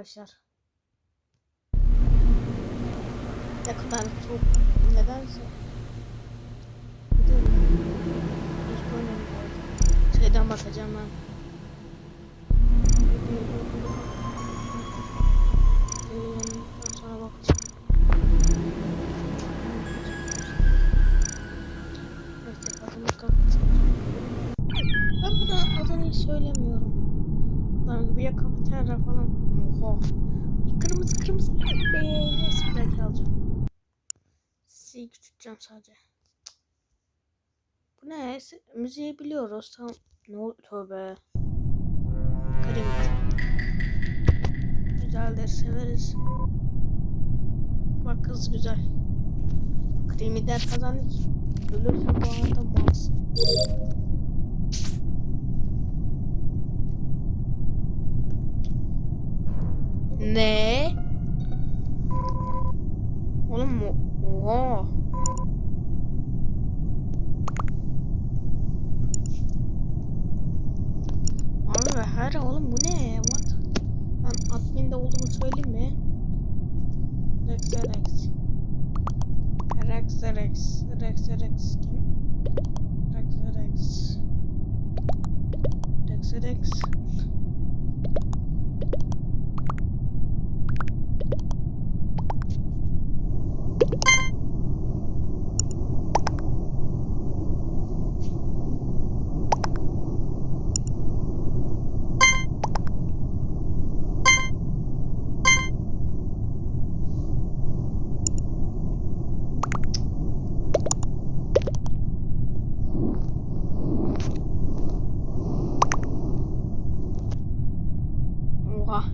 arkadaşlar. Ne kadar çok nedense. Şeyden bakacağım ben. Ben buna adını söylemiyorum. Lan gibi ya kafeterya falan. Oha. Kırmızı kırmızı. Be, neyse bir dakika alacağım. Sizi küçülteceğim sadece. Bu ne? Müziği biliyoruz. Tamam. Ne oldu? Tövbe. Karim. Güzeldir. Severiz. Bak kız güzel. Kremiden kazandık. Ölürsen bu arada malsın. Ne? Oğlum? Oha. Abi her oğlum bu ne? What? Ben adminde olduğumu söyleyeyim mi? Rex Rex. Rex Rex. Rex Rex kim? Rex Rex. Rex Rex. Oha.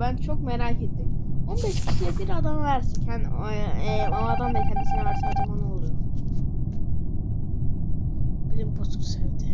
Ben çok merak ettim. 15 kişiye bir adam verse kendi o, e, o adam da kendisine verse acaba ne oluyor? Birim bozuk sevdi.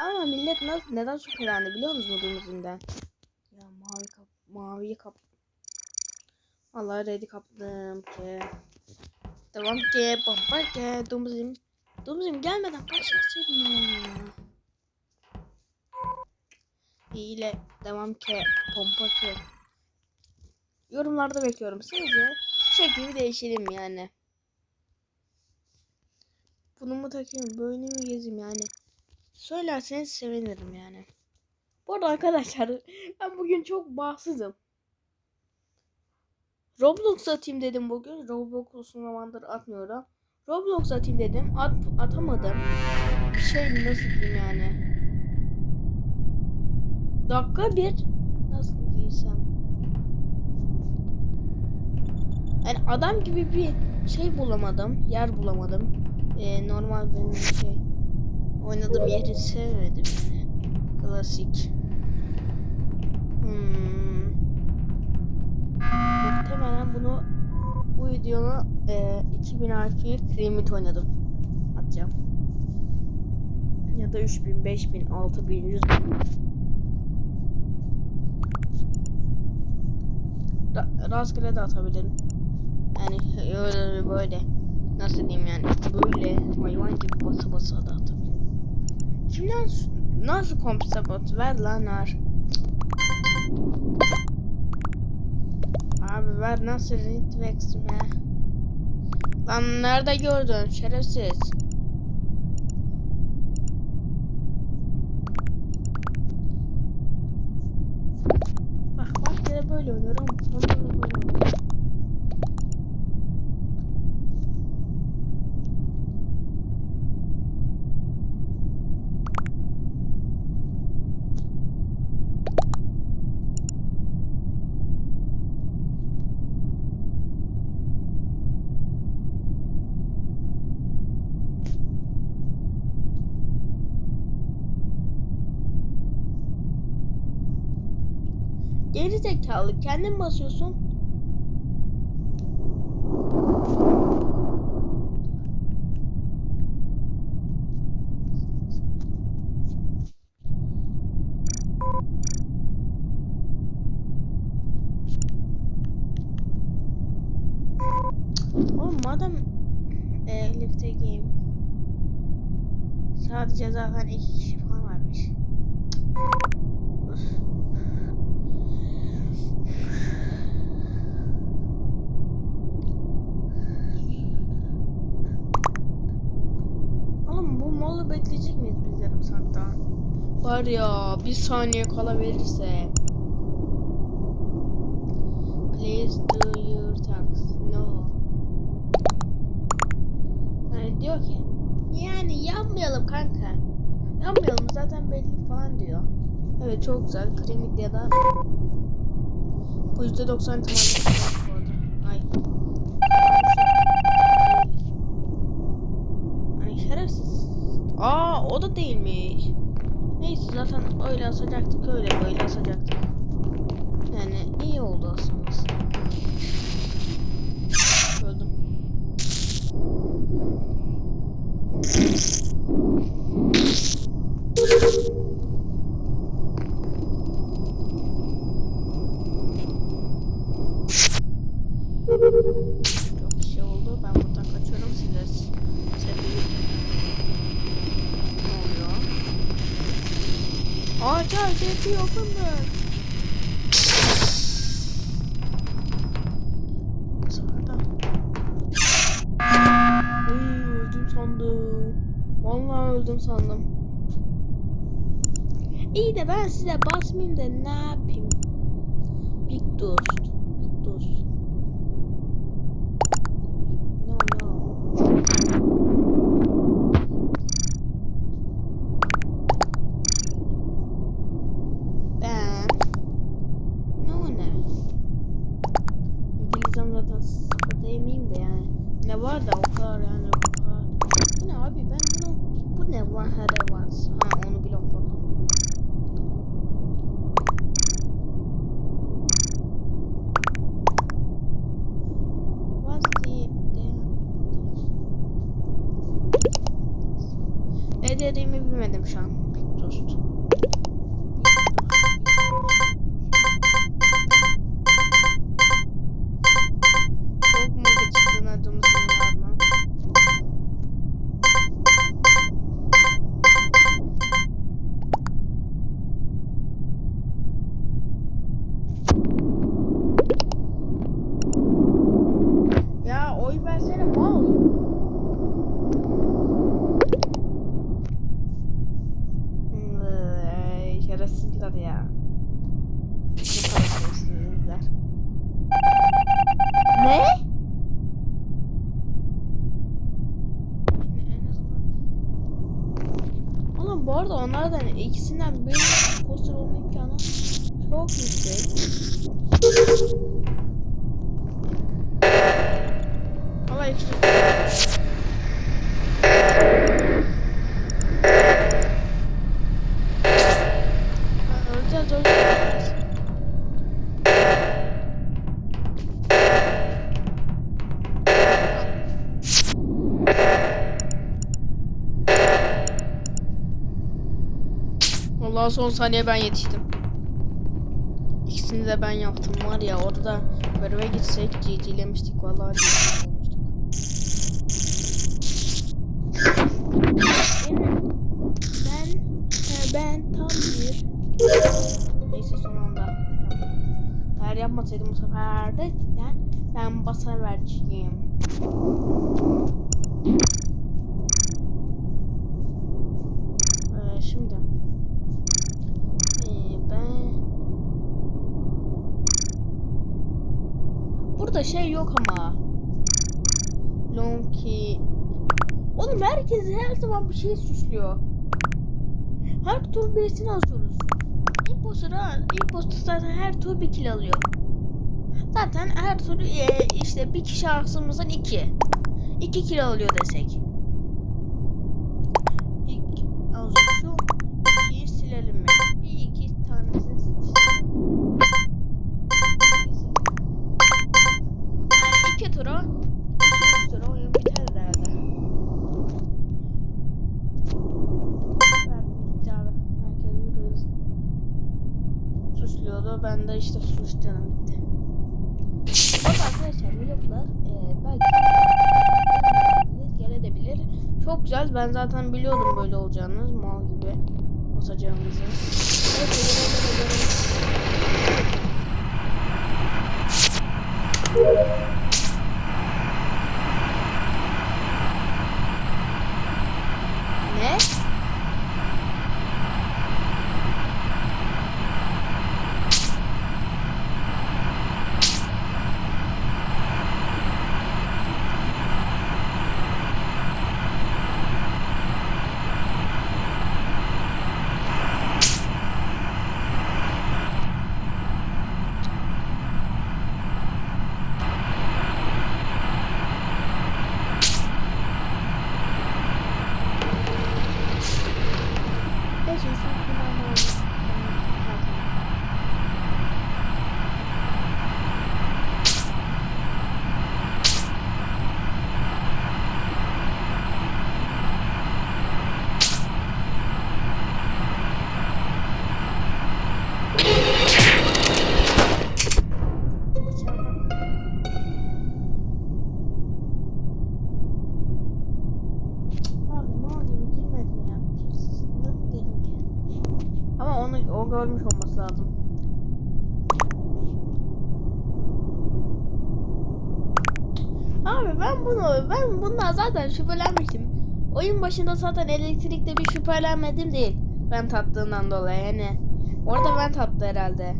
Ama millet nasıl neden öğrendi biliyor musunuz yüzünden? Ya mavi kap maviyi kap. Allah ready kaptım ki. Devam ki bomba ki domuzum. Domuzum gelmeden başlasaydın ya. Hile devam ki pompa ki. Yorumlarda bekliyorum. Sizce şekli değişelim yani. Bunu mu takayım böyle mi gezeyim yani. Söylerseniz sevinirim yani. Bu arada arkadaşlar ben bugün çok bağımsızım. Roblox atayım dedim bugün. Roblox uzun zamandır atmıyorum. Roblox atayım dedim. At, atamadım. Şey nasıl diyeyim yani. Dakika bir. Nasıl bulabilsem. Yani adam gibi bir şey bulamadım. Yer bulamadım. Ee, normal benim şey oynadığım yeri sevmedim. Klasik. Hmm. Muhtemelen bunu bu videonu e, 2000 IQ Kremit oynadım. Atacağım. Ya da 3000, 5000, 6000, 100 bin. Ra- rastgele de atabilirim. Yani öyle böyle. Nasıl diyeyim yani böyle hayvan gibi basa basa da atabilirim. Kimden nasıl komple bot ver lan ar. Abi ver nasıl Ritvex mi? Lan nerede gördün şerefsiz? Bak bak böyle oynuyorum. Böyle oynuyorum. Geri zekalı kendin basıyorsun. Oğlum madem e, lifte sadece zaten iki Var ya bir saniye kala verirse. Please do your task. No. Yani diyor ki yani yapmayalım kanka. Yapmayalım zaten belli falan diyor. Evet çok güzel. Kremik ya da bu yüzde doksan arada. Ay. Hani şerefsiz. Aa o da değilmiş. Neyse zaten öyle asacaktık öyle böyle asacaktık. Yani iyi oldu aslında. Öldüm. Sandım. Vallahi öldüm sandım. İyi de ben size basmayayım da ne yapayım? Big dost. No no. Ben no ne? İngilizcem zaten sıfır demeyeyim de yani. Ne var da o kadar yani o kadar. Bu ne abi ben bunu bu ne var hele var. Ha onu biliyorum pardon. What's the Dediğimi bilmedim şu an. Dost. Onlardan ikisinden biri poster olma imkanı çok yüksek. Ama ekstra. Vallahi son saniye ben yetiştim. İkisini de ben yaptım var ya orada göreve gitsek GG'lemiştik vallahi olmuştuk. Ben e, ben tam bir neyse son anda. Eğer yapmasaydım bu sefer de ben, ben basa vereceğim. Ee, şimdi ee, ben burada şey yok ama Lonki Oğlum herkes her zaman bir şey suçluyor. Her tur birisini alıyoruz. Imposter, ha, imposter zaten her tur bir kill alıyor. Zaten her tur e, işte bir kişi şansımızdan iki. İki kill alıyor desek. İlk, az önce şu ikiyi silelim mi? Bir iki tanesini silelim. Yani iki tura, iki üç tura oyun biter herhalde. Bitti abi. Herkes yürüyoruz. Suçluyordu. Ben de işte suç canım bitti. Bak arkadaşlar vloglar e, belki gelebilir. Çok güzel. Ben zaten biliyordum böyle olacağını. Mal gibi olacağımızı. Neyse vloglara göre- Görmüş olması lazım. Abi ben bunu ben bundan zaten şüphelenmiştim. Oyun başında zaten elektrikte bir şüphelenmedim değil. Ben tattığından dolayı yani. Orada ben tattı herhalde.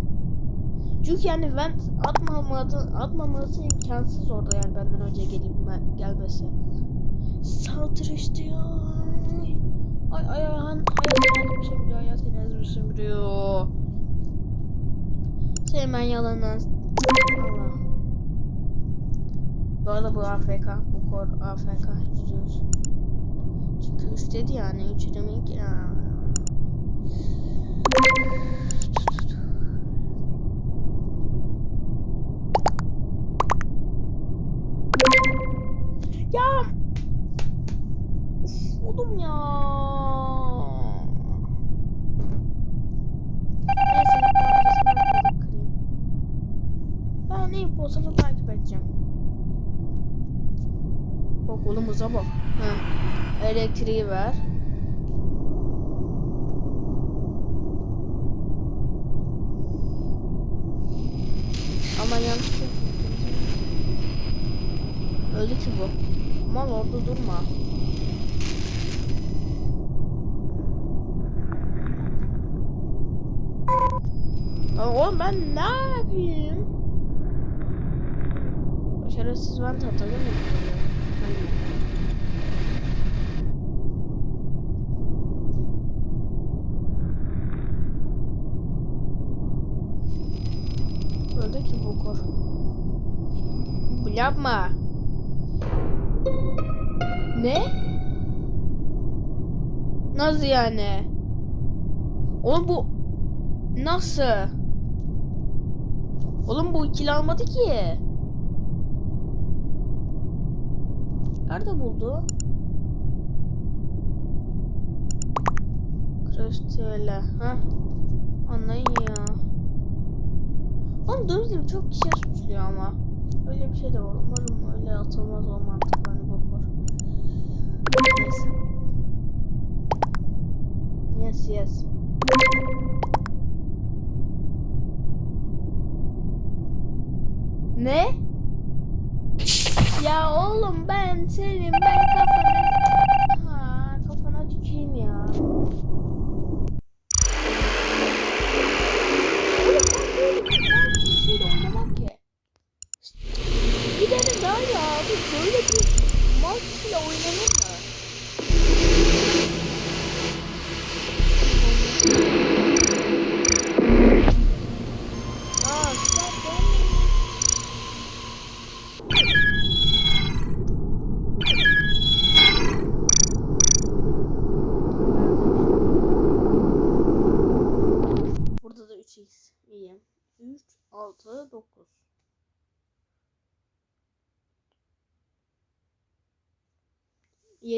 Çünkü yani ben atmaması, atmaması imkansız orada yani benden önce gelip gelmesi. Saldırıştı ya. Ay ay ay han hayat sömürüyor hayat enerjimi sömürüyor. Sevmen yalandan. Allah. Bu arada bu AFK. Bu kor AFK. Yüzde yüz. Çünkü 3 dedi yani. 3 demek ya. Ya Uf, oğlum ya. Neyse arkadaşlar kırayım. Ben ne yapıyorsam takip edeceğim. Bak oğlum hıza bak. Ha. Elektriği ver. Ama yanlış Öldü ki bu. Mal orada durma. Oğlum ben ne yapayım? Şerefsiz ben tatlı mı? Aynen. Nerede ki bu kor? Bu yapma. Ne? Nasıl yani? Oğlum bu nasıl? Oğlum bu ikili almadı ki. Nerede buldu? Kristale. Ha? Anlayın ya. Oğlum dövdüm çok kişi suçluyor ama. Öyle bir şey de var. Umarım öyle atılmaz o mantık. Hani bakar. Neyse. Yes yes. Ne? Ya oğlum ben senin ben kafana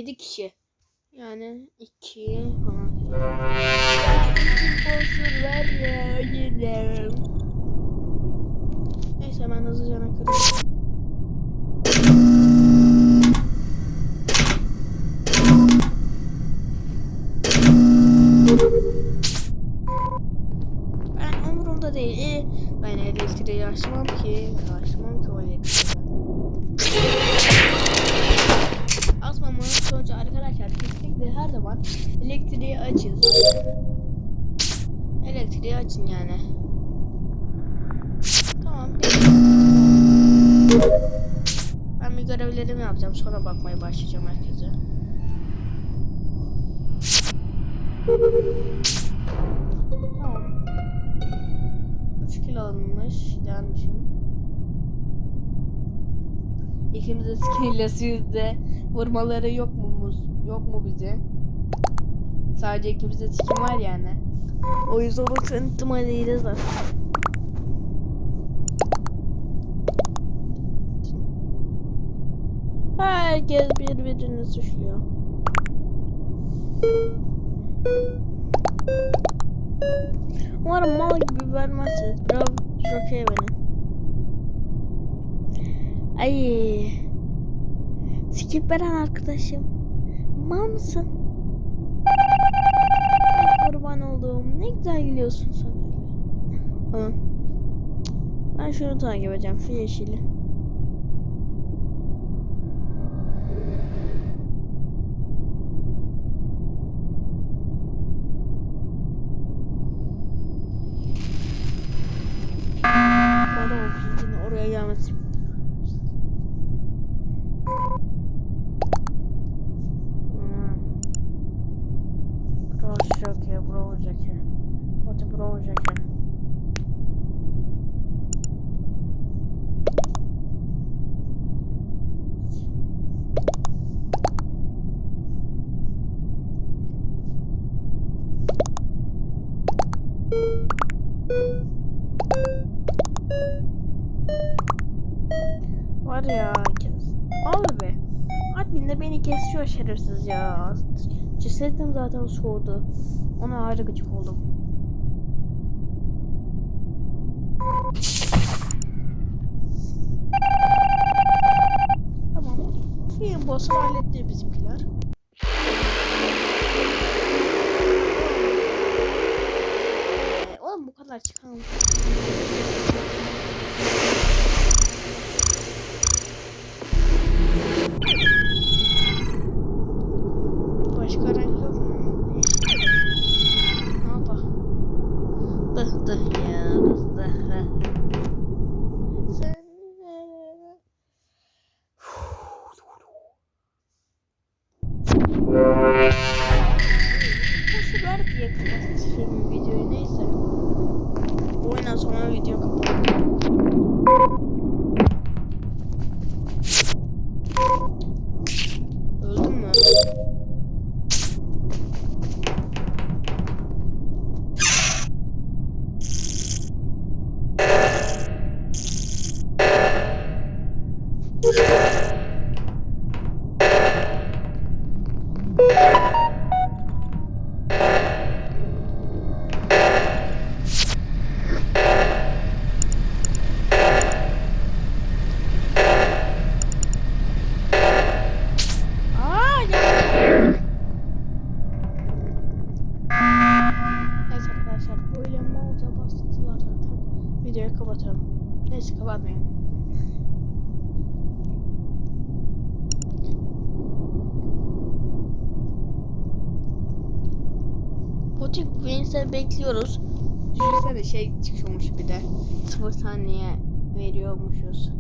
7 kişi. Yani 2 falan. Tamam. 3 kilo alınmış. Gelmişim. İkimiz de skill'le de vurmaları yok mu muz- yok mu bize? Sadece ikimizde skin var yani. O yüzden tanıtım değiliz var. Herkes birbirini suçluyor. Umarım mal gibi vermezsiniz. Çok iyi beni. Ay. Skip veren arkadaşım. Mal mısın? Ay, kurban olduğum. Ne güzel gülüyorsun öyle. Tamam. Ben şunu takip edeceğim. Şu yeşili. Şerefsiz ya. Cesetim zaten soğudu. Ona ayrı gıcık oldum. Tamam. İyi boss'u halletti bizimkiler. Ee, oğlum bu kadar çıkalım. Butik Wins'e bekliyoruz. Düşünsene şey çıkıyormuş bir de. Sıfır saniye veriyormuşuz.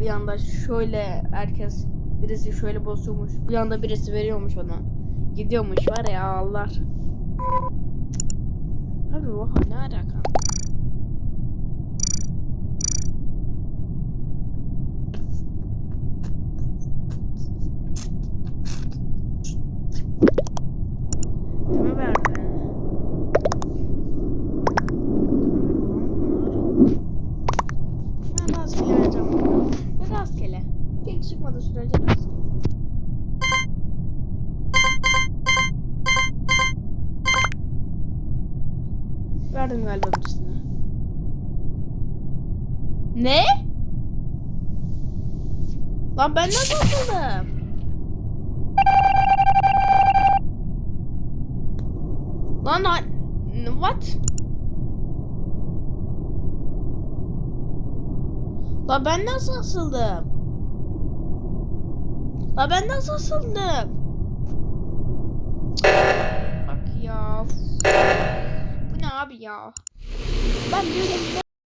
Bir anda şöyle herkes birisi şöyle basıyormuş. Bir anda birisi veriyormuş ona. Gidiyormuş var ya Allah. Abi oha ne alaka? Kime verdi? Ben rastgele vereceğim. Ben Tek çıkmadı sürece rastgele. Verdim galiba birisine. Ne? Lan ben nasıl atıldım? Lan ha- what? Lan ben nasıl asıldım? Lan ben nasıl asıldım? Bak ya. Bu ne abi ya? Ben böyle